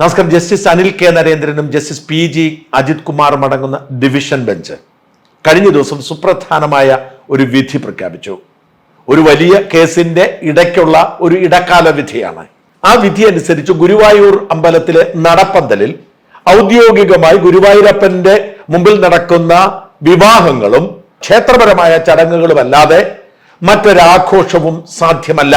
നമസ്കാരം. Justice Anil K നരേന്ദ്രനും justice P G Ajith കുമാറും അടങ്ങുന്ന ഡിവിഷൻ ബെഞ്ച് കഴിഞ്ഞ ദിവസം സുപ്രധാനമായ ഒരു വിധി പ്രഖ്യാപിച്ചു. ഒരു വലിയ കേസിന്റെ ഇടയ്ക്കുള്ള ഒരു ഇടക്കാല വിധിയാണ്. ആ വിധി അനുസരിച്ച് ഗുരുവായൂർ അമ്പലത്തിലെ നടപ്പന്തലിൽ ഔദ്യോഗികമായി ഗുരുവായൂരപ്പന്റെ മുമ്പിൽ നടക്കുന്ന വിവാഹങ്ങളും ക്ഷേത്രപരമായ ചടങ്ങുകളും അല്ലാതെ മറ്റൊരാഘോഷവും സാധ്യമല്ല.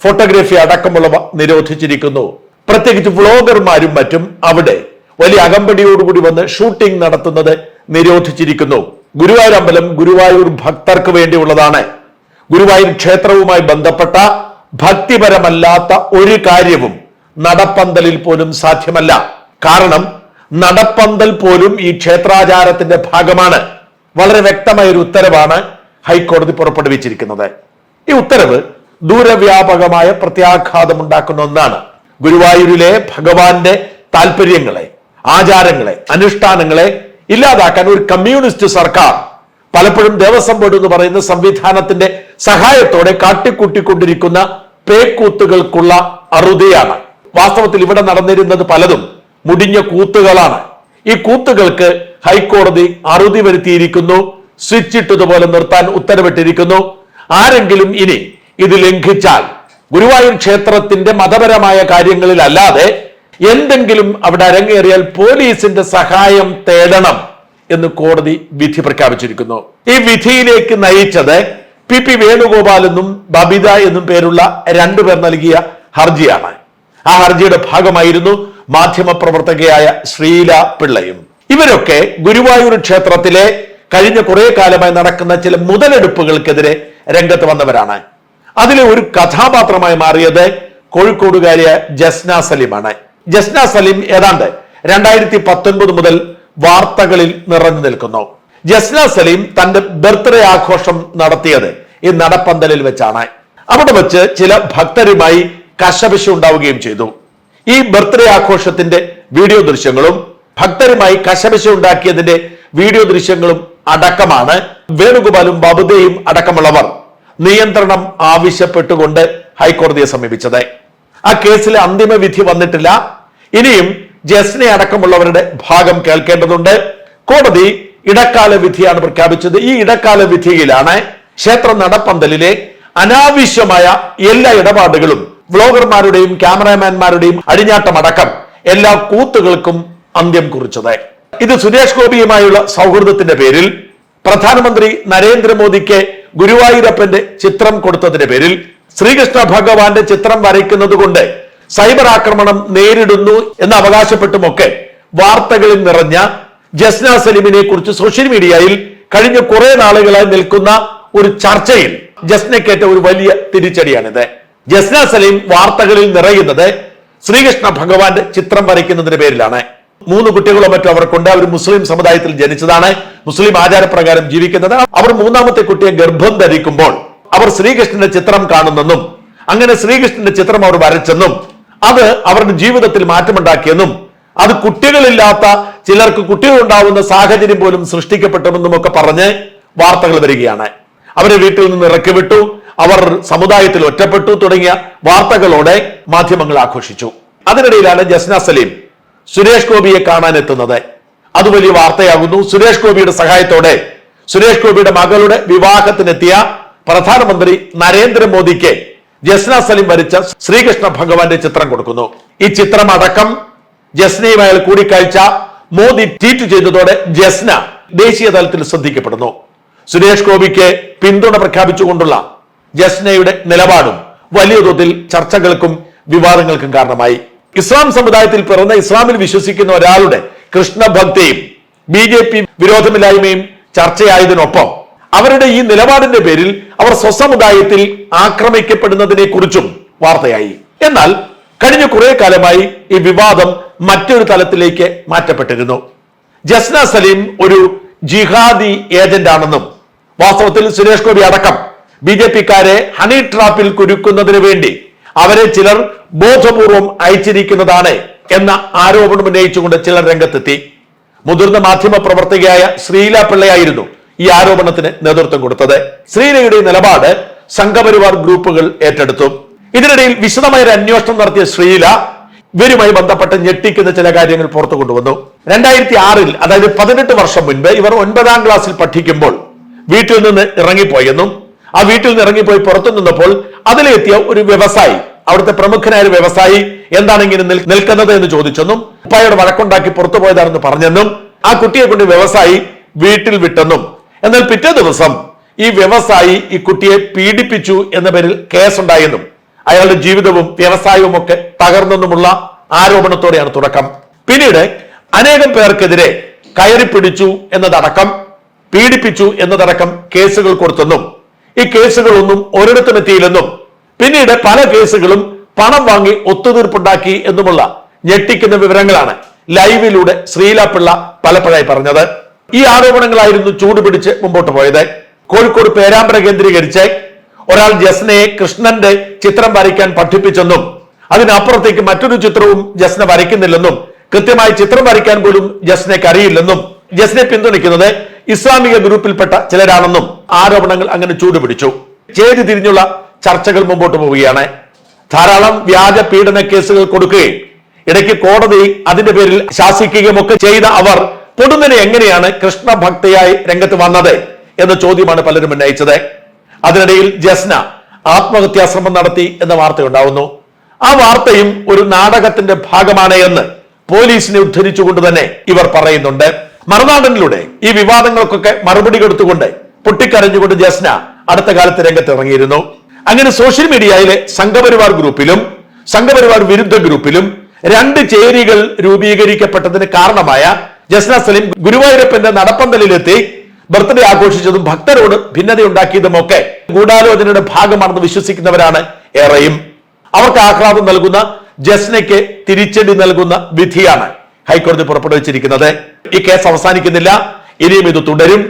ഫോട്ടോഗ്രാഫി അടക്കമുള്ളവ നിരോധിച്ചിരിക്കുന്നു. പ്രത്യേകിച്ച് വ്ളോഗർമാരും മറ്റും അവിടെ വലിയ അകമ്പടിയോടുകൂടി വന്ന് ഷൂട്ടിംഗ് നടത്തുന്നത് നിരോധിച്ചിരിക്കുന്നു. ഗുരുവായൂർ അമ്പലം ഗുരുവായൂർ ഭക്തർക്ക് വേണ്ടിയുള്ളതാണ്. ഗുരുവായൂർ ക്ഷേത്രവുമായി ബന്ധപ്പെട്ട ഭക്തിപരമല്ലാത്ത ഒരു കാര്യവും നടപ്പന്തലിൽ പോലും സാധ്യമല്ല. കാരണം നടപ്പന്തൽ പോലും ഈ ക്ഷേത്രാചാരത്തിന്റെ ഭാഗമാണ്. വളരെ വ്യക്തമായ ഒരു ഉത്തരവാണ് ഹൈക്കോടതി പുറപ്പെടുവിച്ചിരിക്കുന്നത്. ഈ ഉത്തരവ് ദൂരവ്യാപകമായ പ്രത്യാഘാതം ഉണ്ടാക്കുന്ന ഒന്നാണ്. ഗുരുവായൂരിലെ ഭഗവാന്റെ താല്പര്യങ്ങളെ ആചാരങ്ങളെ അനുഷ്ഠാനങ്ങളെ ഇല്ലാതാക്കാൻ ഒരു കമ്മ്യൂണിസ്റ്റ് സർക്കാർ പലപ്പോഴും ദേവസ്വം ബോർഡ് എന്ന് പറയുന്ന സംവിധാനത്തിന്റെ സഹായത്തോടെ കാട്ടിക്കൂട്ടിക്കൊണ്ടിരിക്കുന്ന പേക്കൂത്തുകൾക്കുള്ള അറുതിയാണ്. വാസ്തവത്തിൽ ഇവിടെ നടന്നിരുന്നത് പലതും മുടിഞ്ഞ കൂത്തുകളാണ്. ഈ കൂത്തുകൾക്ക് ഹൈക്കോടതി അറുതി വരുത്തിയിരിക്കുന്നു സ്വിച്ച് ഇട്ടതുപോലെ നിർത്താൻ ഉത്തരവിട്ടിരിക്കുന്നു. ആരെങ്കിലും ഇനി ഇത് ലംഘിച്ചാൽ ഗുരുവായൂർ ക്ഷേത്രത്തിന്റെ മതപരമായ കാര്യങ്ങളിലല്ലാതെ എന്തെങ്കിലും അവിടെ അരങ്ങേറിയാൽ പോലീസിന്റെ സഹായം തേടണം എന്ന് കോടതി വിധി പ്രഖ്യാപിച്ചിരിക്കുന്നു. ഈ വിധിയിലേക്ക് നയിച്ചത് പി പി വേണുഗോപാൽ എന്നും ബബിത എന്നും പേരുള്ള രണ്ടുപേർ നൽകിയ ഹർജിയാണ്. ആ ഹർജിയുടെ ഭാഗമായിരുന്നു മാധ്യമപ്രവർത്തകയായ ശ്രീല പിള്ളയും. ഇവരൊക്കെ ഗുരുവായൂർ ക്ഷേത്രത്തിലെ കഴിഞ്ഞ കുറെ കാലമായി നടക്കുന്ന ചില മുതലെടുപ്പുകൾക്കെതിരെ രംഗത്ത് വന്നവരാണ്. അതിലെ ഒരു കഥാപാത്രമായി മാറിയത് കോഴിക്കോടുകാരിയ ജസ്ന സലീമാണ്. ജസ്ന സലീം ഏതാണ്ട് രണ്ടായിരത്തി പത്തൊൻപത് മുതൽ വാർത്തകളിൽ നിറഞ്ഞു നിൽക്കുന്നു. ജസ്ന സലീം തന്റെ ബർത്ത്ഡേ ആഘോഷം നടത്തിയത് ഈ നടപ്പന്തലിൽ വെച്ചാണ്. അവിടെ വെച്ച് ചില ഭക്തരുമായി കശപിശ ഉണ്ടാവുകയും ചെയ്തു. ഈ ബർത്ത്ഡേ ആഘോഷത്തിന്റെ വീഡിയോ ദൃശ്യങ്ങളും ഭക്തരുമായി കശപിശ ഉണ്ടാക്കിയതിന്റെ വീഡിയോ ദൃശ്യങ്ങളും അടക്കമാണ്. വേണുഗോപാലും ബബുദയും അടക്കമുള്ളവർ നിയന്ത്രണം ആവശ്യപ്പെട്ടുകൊണ്ട് ഹൈക്കോടതിയെ സമീപിച്ചത്. ആ കേസിലെ അന്തിമ വിധി വന്നിട്ടില്ല. ഇനിയും ജസ്നെ അടക്കമുള്ളവരുടെ ഭാഗം കേൾക്കേണ്ടതുണ്ട്. കോടതി ഇടക്കാല വിധിയാണ് പ്രഖ്യാപിച്ചത്. ഈ ഇടക്കാല വിധിയിലാണ് ക്ഷേത്ര നടപ്പന്തലിലെ അനാവശ്യമായ എല്ലാ ഇടപാടുകളും വ്ളോഗർമാരുടെയും ക്യാമറാമാൻമാരുടെയും അടിഞ്ഞാട്ടം അടക്കം എല്ലാ കൂത്തുകൾക്കും അന്ത്യം കുറിച്ചത്. ഇത് സുരേഷ് ഗോപിയുമായുള്ള സൗഹൃദത്തിന്റെ പേരിൽ പ്രധാനമന്ത്രി നരേന്ദ്രമോദിക്ക് ഗുരുവായൂരപ്പന്റെ ചിത്രം കൊടുത്തതിന്റെ പേരിൽ ശ്രീകൃഷ്ണ ഭഗവാന്റെ ചിത്രം വരയ്ക്കുന്നത് കൊണ്ട് സൈബർ ആക്രമണം നേരിടുന്നു എന്ന് അവകാശപ്പെട്ടുമൊക്കെ വാർത്തകളിൽ നിറഞ്ഞ ജസ്ന സലീമിനെ കുറിച്ച് സോഷ്യൽ മീഡിയയിൽ കഴിഞ്ഞ കുറെ നാളുകളായി നിൽക്കുന്ന ഒരു ചർച്ചയിൽ ജസ്നക്കേറ്റ ഒരു വലിയ തിരിച്ചടിയാണിത്. ജസ്ന സലീം വാർത്തകളിൽ നിറയുന്നത് ശ്രീകൃഷ്ണ ഭഗവാന്റെ ചിത്രം വരയ്ക്കുന്നതിന്റെ പേരിലാണ്. മൂന്ന് കുട്ടികളോ മറ്റോ അവർക്കുണ്ട്. അവർ മുസ്ലിം സമുദായത്തിൽ ജനിച്ചതാണ്. മുസ്ലിം ആചാരപ്രകാരം ജീവിക്കുന്നത് അവർ മൂന്നാമത്തെ കുട്ടിയെ ഗർഭം ധരിക്കുമ്പോൾ അവർ ശ്രീകൃഷ്ണന്റെ ചിത്രം കാണുന്നെന്നും അങ്ങനെ ശ്രീകൃഷ്ണന്റെ ചിത്രം അവർ വരച്ചെന്നും അത് അവരുടെ ജീവിതത്തിൽ മാറ്റമുണ്ടാക്കിയെന്നും അത് കുട്ടികളില്ലാത്ത ചിലർക്ക് കുട്ടികൾ ഉണ്ടാവുന്ന സാഹചര്യം പോലും സൃഷ്ടിക്കപ്പെട്ടുമെന്നും ഒക്കെ പറഞ്ഞ് വാർത്തകൾ വരികയാണ്. അവരെ വീട്ടിൽ നിന്ന് ഇറക്കി വിട്ടു അവർ സമുദായത്തിൽ ഒറ്റപ്പെട്ടു തുടങ്ങിയ വാർത്തകളോടെ മാധ്യമങ്ങൾ ആഘോഷിച്ചു. അതിനിടയിലാണ് ജസ്ന സലീം സുരേഷ് ഗോപിയെ കാണാൻ എത്തുന്നത് അത് വലിയ വാർത്തയാകുന്നു. സുരേഷ് ഗോപിയുടെ സഹായത്തോടെ സുരേഷ് ഗോപിയുടെ മകളുടെ വിവാഹത്തിനെത്തിയ പ്രധാനമന്ത്രി നരേന്ദ്രമോദിക്ക് ജസ്ന സലിം വരച്ച ശ്രീകൃഷ്ണ ഭഗവാന്റെ ചിത്രം കൊടുക്കുന്നു. ഈ ചിത്രം അടക്കം ജസ്നയുമായി കൂടിക്കാഴ്ച മോദി ട്വീറ്റ് ചെയ്തതോടെ ജസ്ന ദേശീയ തലത്തിൽ ശ്രദ്ധിക്കപ്പെടുന്നു. സുരേഷ് ഗോപിക്ക് പിന്തുണ പ്രഖ്യാപിച്ചുകൊണ്ടുള്ള ജസ്നയുടെ നിലപാടും വലിയ തോതിൽ ചർച്ചകൾക്കും വിവാദങ്ങൾക്കും കാരണമായി. ഇസ്ലാം സമുദായത്തിൽ പിറന്ന ഇസ്ലാമിൽ വിശ്വസിക്കുന്ന ഒരാളുടെ കൃഷ്ണഭക്തിയും ബി ജെ പി വിരോധമില്ലായ്മയും ചർച്ചയായതിനൊപ്പം അവരുടെ ഈ നിലപാടിന്റെ പേരിൽ അവർ സ്വസമുദായത്തിൽ ആക്രമിക്കപ്പെടുന്നതിനെ കുറിച്ചും വാർത്തയായി. എന്നാൽ കഴിഞ്ഞ കുറെ കാലമായി ഈ വിവാദം മറ്റൊരു തലത്തിലേക്ക് മാറ്റപ്പെട്ടിരുന്നു. ജസ്ന സലീം ഒരു ജിഹാദി ഏജന്റ് ആണെന്നും വാസ്തവത്തിൽ സുരേഷ് ഗോപി അടക്കം ബി ജെ പിക്കാരെ ഹണി ട്രാപ്പിൽ കുരുക്കുന്നതിന് വേണ്ടി അവരെ ചിലർ ബോധപൂർവം അയച്ചിരിക്കുന്നതാണ് എന്ന ആരോപണം ഉന്നയിച്ചുകൊണ്ട് ചിലർ രംഗത്തെത്തി. മുതിർന്ന മാധ്യമ പ്രവർത്തകയായ ശ്രീല പിള്ളയായിരുന്നു ഈ ആരോപണത്തിന് നേതൃത്വം കൊടുത്തത്. ശ്രീലയുടെ നിലപാട് സംഘപരിവാർ ഗ്രൂപ്പുകൾ ഏറ്റെടുത്തു. ഇതിനിടയിൽ വിശദമായ ഒരു അന്വേഷണം നടത്തിയ ശ്രീല ഇവരുമായി ബന്ധപ്പെട്ട് ഞെട്ടിക്കുന്ന ചില കാര്യങ്ങൾ പുറത്തു കൊണ്ടുവന്നു. രണ്ടായിരത്തി ആറിൽ അതായത് പതിനെട്ട് വർഷം മുൻപ് ഇവർ ഒൻപതാം ക്ലാസ്സിൽ പഠിക്കുമ്പോൾ വീട്ടിൽ നിന്ന് ഇറങ്ങിപ്പോയെന്നും ആ വീട്ടിൽ നിന്ന് ഇറങ്ങിപ്പോയി പുറത്തു നിന്നപ്പോൾ അതിലെത്തിയ ഒരു വ്യവസായി അവിടുത്തെ പ്രമുഖനായ ഒരു വ്യവസായി എന്താണ് ഇങ്ങനെ നിൽ- നിൽക്കുന്നത് എന്ന് ചോദിച്ചെന്നും ഉപ്പായോട് വഴക്കുണ്ടാക്കി പുറത്തു പോയതാണെന്ന് പറഞ്ഞെന്നും ആ കുട്ടിയെ കൊണ്ട് വ്യവസായി വീട്ടിൽ വിട്ടെന്നും. എന്നാൽ പിറ്റേ ദിവസം ഈ വ്യവസായി ഈ കുട്ടിയെ പീഡിപ്പിച്ചു എന്ന പേരിൽ കേസുണ്ടായെന്നും അയാളുടെ ജീവിതവും വ്യവസായവും ഒക്കെ തകർന്നെന്നുമുള്ള ആരോപണത്തോടെയാണ് തുടക്കം. പിന്നീട് അനേകം പേർക്കെതിരെ കയറി പിടിച്ചു എന്നതടക്കം പീഡിപ്പിച്ചു എന്നതടക്കം കേസുകൾ കൊടുത്തെന്നും ഈ കേസുകളൊന്നും ഒരിടത്തും എത്തിയില്ലെന്നും പിന്നീട് പല കേസുകളും പണം വാങ്ങി ഒത്തുതീർപ്പുണ്ടാക്കി എന്നുമുള്ള ഞെട്ടിക്കുന്ന വിവരങ്ങളാണ് ലൈവിലൂടെ ശ്രീലാപിള്ള പലപ്പോഴായി പറഞ്ഞത്. ഈ ആരോപണങ്ങളായിരുന്നു ചൂടുപിടിച്ച് മുമ്പോട്ട് പോയത്. കോഴിക്കോട് പേരാമ്പ്ര കേന്ദ്രീകരിച്ച് ഒരാൾ ജസ്നയെ കൃഷ്ണന്റെ ചിത്രം വരയ്ക്കാൻ പഠിപ്പിച്ചെന്നും അതിനപ്പുറത്തേക്ക് മറ്റൊരു ചിത്രവും ജസ്ന വരയ്ക്കുന്നില്ലെന്നും കൃത്യമായി ചിത്രം വരയ്ക്കാൻ പോലും ജസ്നയ്ക്ക് അറിയില്ലെന്നും ജസ്നെ പിന്തുണയ്ക്കുന്നത് ഇസ്ലാമിക ഗ്രൂപ്പിൽപ്പെട്ട ചിലരാണെന്നും ആരോപണങ്ങൾ അങ്ങനെ ചൂടുപിടിച്ചു. ചേരി തിരിഞ്ഞുള്ള ചർച്ചകൾ മുമ്പോട്ട് പോവുകയാണ്. ധാരാളം വ്യാജ പീഡന കേസുകൾ കൊടുക്കുകയും ഇടയ്ക്ക് കോടതി അതിന്റെ പേരിൽ ശാസിക്കുകയും ഒക്കെ ചെയ്ത അവർ പൊടുന്നനെ എങ്ങനെയാണ് കൃഷ്ണഭക്തയായി രംഗത്ത് വന്നത് എന്ന ചോദ്യമാണ് പലരും ഉന്നയിച്ചത്. അതിനിടയിൽ ജസ്ന ആത്മഹത്യാശ്രമം നടത്തി എന്ന വാർത്തയുണ്ടാവുന്നു. ആ വാർത്തയും ഒരു നാടകത്തിന്റെ ഭാഗമാണ് എന്ന് പോലീസിനെ ഉദ്ധരിച്ചുകൊണ്ട് തന്നെ ഇവർ പറയുന്നുണ്ട്. മറുനാടനിലൂടെ ഈ വിവാദങ്ങൾക്കൊക്കെ മറുപടി കൊടുത്തുകൊണ്ട് പൊട്ടിക്കരഞ്ഞുകൊണ്ട് ജസ്ന അടുത്ത കാലത്ത് രംഗത്ത് ഇറങ്ങിയിരുന്നു. അങ്ങനെ സോഷ്യൽ മീഡിയയിലെ സംഘപരിവാർ ഗ്രൂപ്പിലും സംഘപരിവാർ വിരുദ്ധ ഗ്രൂപ്പിലും രണ്ട് ചേരികൾ രൂപീകരിക്കപ്പെട്ടതിന് കാരണമായ ജസ്ന സലീം ഗുരുവായൂരപ്പന്റെ നടപ്പന്തലിലെത്തി ബർത്ത്ഡേ ആഘോഷിച്ചതും ഭക്തരോട് ഭിന്നതയുണ്ടാക്കിയതും ഒക്കെ ഗൂഢാലോചനയുടെ ഭാഗമാണെന്ന് വിശ്വസിക്കുന്നവരാണ് ഏറെയും. അവർക്ക് ആഹ്ലാദം നൽകുന്ന ജസ്നയ്ക്ക് തിരിച്ചടി നൽകുന്ന വിധിയാണ് ഹൈക്കോടതി പുറപ്പെടുവിച്ചിരിക്കുന്നത്. ഈ കേസ് അവസാനിക്കുന്നില്ല. ഇനിയും ഇത് തുടരും.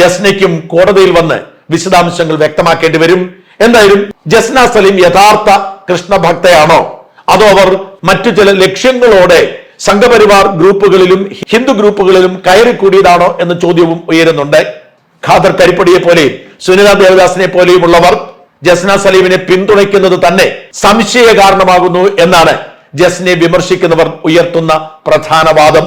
ജസ്നയ്ക്കും കോടതിയിൽ വന്ന് വിശദാംശങ്ങൾ വ്യക്തമാക്കേണ്ടി വരും. എന്തായാലും ജസ്ന സലീം യഥാർത്ഥ കൃഷ്ണഭക്തയാണോ? അതോ അവർ മറ്റു ചില ലക്ഷ്യങ്ങളോടെ സംഘപരിവാർ ഗ്രൂപ്പുകളിലും ഹിന്ദു ഗ്രൂപ്പുകളിലും കയറി കൂടിയതാണോ എന്ന ചോദ്യവും ഉയരുന്നുണ്ട്. ഖാദർ കരിപ്പടിയെ പോലെയും സുനിത ദേവദാസിനെ പോലെയുമുള്ളവർ ജസ്ന സലീമിനെ പിന്തുണയ്ക്കുന്നത് തന്നെ സംശയ കാരണമാകുന്നു എന്നാണ് ജസ്നെ വിമർശിക്കുന്നവർ ഉയർത്തുന്ന പ്രധാന വാദം.